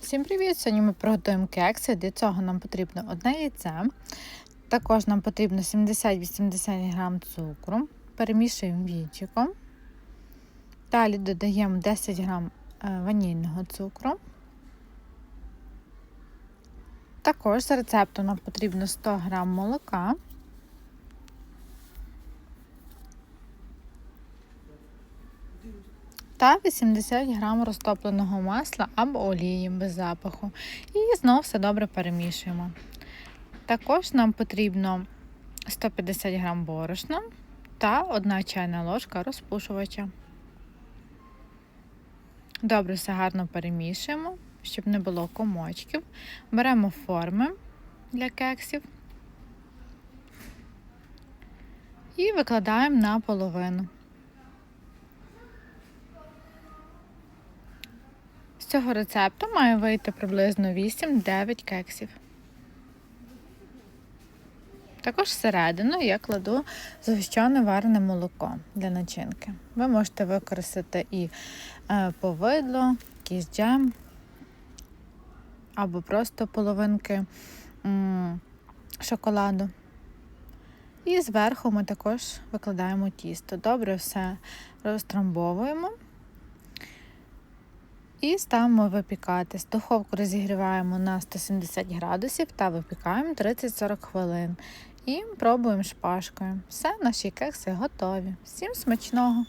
Всім привіт! Сьогодні ми приготуємо кекси. Для цього нам потрібно одне яйце. Також нам потрібно 70-80 г цукру. Перемішуємо вінчиком. Далі додаємо 10 г ванільного цукру. Також з рецепту нам потрібно 100 г молока. Та 80 г розтопленого масла або олії без запаху. І знову все добре перемішуємо. Також нам потрібно 150 г борошна та 1 чайна ложка розпушувача. Добре все гарно перемішуємо, щоб не було комочків. Беремо форми для кексів і викладаємо на половину. Цього рецепту має вийти приблизно 8-9 кексів. Також всередину я кладу згущене варене молоко для начинки. Ви можете використати і е, повидло, якийсь джем, або просто половинки шоколаду. І зверху ми також викладаємо тісто. Добре все розтрамбовуємо. І ставимо випікатись. Духовку розігріваємо на 170 градусів та випікаємо 30-40 хвилин. І пробуємо шпажкою. Все, наші кекси готові. Всім смачного!